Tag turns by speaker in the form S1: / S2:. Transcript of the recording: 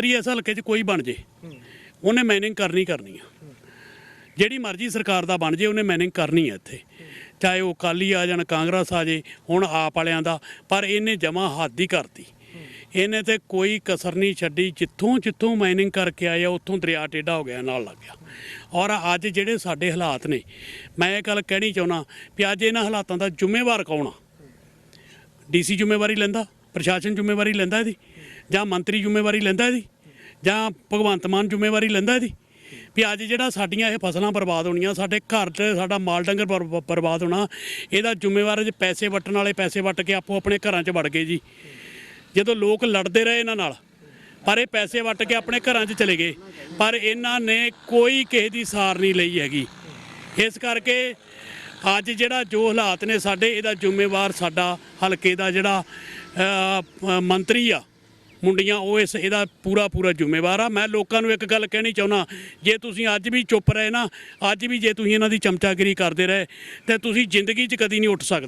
S1: ਮੰਤਰੀ ਇਸ ਹਲਕੇ 'ਚ ਕੋਈ ਬਣ ਜੇ। ਉਹਨੇ ਮਾਈਨਿੰਗ ਕਰਨੀ ਕਰਨੀ ਆ। ਜਿਹੜੀ ਮਰਜ਼ੀ ਸਰਕਾਰ ਦਾ ਬਣ ਜੇ, ਉਹਨੇ ਮਾਈਨਿੰਗ ਕਰਨੀ ਹੈ ਇੱਥੇ। ਚਾਹੇ ਉਹ ਕਾਲੀ ਆ ਜਾਣ, ਕਾਂਗਰਸ ਆ ਜੇ, ਹੁਣ ਆਪ ਵਾਲਿਆਂ ਦਾ, ਪਰ ਇਹਨੇ ਜਮਾ ਹੱਦ ਹੀ ਕਰਤੀ। ਇਹਨੇ ਤੇ ਕੋਈ ਕਸਰ ਨਹੀਂ ਛੱਡੀ। ਜਿੱਥੋਂ ਜਿੱਥੋਂ ਮਾਈਨਿੰਗ ਕਰਕੇ ਆਇਆ ਉੱਥੋਂ ਦਰਿਆ ਟੇਢਾ ਹੋ ਗਿਆ, ਨਾਲ ਲੱਗ ਗਿਆ। ਔਰ ਅੱਜ ਜਿਹੜੇ ਸਾਡੇ ਹਾਲਾਤ ਨੇ, ਮੈਂ ਇਹ ਗੱਲ ਕਹਿਣੀ ਚਾਹੁੰਦਾ ਵੀ ਅੱਜ ਇਹਨਾਂ ਹਾਲਾਤਾਂ ਦਾ ਜ਼ਿੰਮੇਵਾਰ ਕੌਣ ਆ? ਡੀਸੀ ਜ਼ਿੰਮੇਵਾਰੀ ਲੈਂਦਾ? ਪ੍ਰਸ਼ਾਸਨ ਜ਼ਿੰਮੇਵਾਰੀ ਲੈਂਦਾ ਇਹਦੀ? ਜਾਂ ਮੰਤਰੀ ਜ਼ਿੰਮੇਵਾਰੀ ਲੈਂਦਾ ਇਹਦੀ? ਜਾਂ ਭਗਵੰਤ ਮਾਨ ਜ਼ਿੰਮੇਵਾਰੀ ਲੈਂਦਾ ਇਹਦੀ? ਵੀ ਅੱਜ ਜਿਹੜਾ ਸਾਡੀਆਂ ਇਹ ਫਸਲਾਂ ਬਰਬਾਦ ਹੋਣੀਆਂ ਸਾਡੇ ਘਰ 'ਚ ਸਾਡਾ ਮਾਲ ਡੰਗਰ ਬਰ- ਬਰਬਾਦ ਹੋਣਾ ਇਹਦਾ ਜ਼ਿੰਮੇਵਾਰ ਜੇ ਪੈਸੇ ਵਟਣ ਵਾਲੇ ਪੈਸੇ ਵਟ ਕੇ ਆਪੋ ਆਪਣੇ ਘਰਾਂ 'ਚ ਵੜ ਗਏ ਜੀ। ਜਦੋਂ ਲੋਕ ਲੜਦੇ ਰਹੇ ਇਹਨਾਂ ਨਾਲ ਪਰ ਇਹ ਪੈਸੇ ਵਟ ਕੇ ਆਪਣੇ ਘਰਾਂ 'ਚ ਚਲੇ ਗਏ ਪਰ ਇਹਨਾਂ ਨੇ ਕੋਈ ਕਿਸੇ ਦੀ ਸਾਰ ਨਹੀਂ ਲਈ ਹੈਗੀ। ਇਸ ਕਰਕੇ ਅੱਜ ਜਿਹੜਾ ਜੋ ਹਾਲਾਤ ਨੇ ਸਾਡੇ ਇਹਦਾ ਜ਼ਿੰਮੇਵਾਰ ਸਾਡਾ ਹਲਕੇ ਦਾ ਜਿਹੜਾ ਅ, ਅ, ਮੰਤਰੀ ਆ ਮੁੰਡੀਆਂ, ਉਹ ਇਸ, ਇਹਦਾ ਪੂਰਾ ਪੂਰਾ ਜ਼ਿੰਮੇਵਾਰ ਆ। ਮੈਂ ਲੋਕਾਂ ਨੂੰ ਇੱਕ ਗੱਲ ਕਹਿਣੀ ਚਾਹੁੰਦਾ, ਜੇ ਤੁਸੀਂ ਅੱਜ ਵੀ ਚੁੱਪ ਰਹੇ ਨਾ, ਅੱਜ ਵੀ ਜੇ ਤੁਸੀਂ ਇਹਨਾਂ ਦੀ ਚਮਚਾਗਿਰੀ ਕਰਦੇ ਰਹੇ, ਤੇ ਤੁਸੀਂ ਜ਼ਿੰਦਗੀ 'ਚ ਕਦੀ ਨਹੀਂ ਉੱਠ ਸਕਦੇ।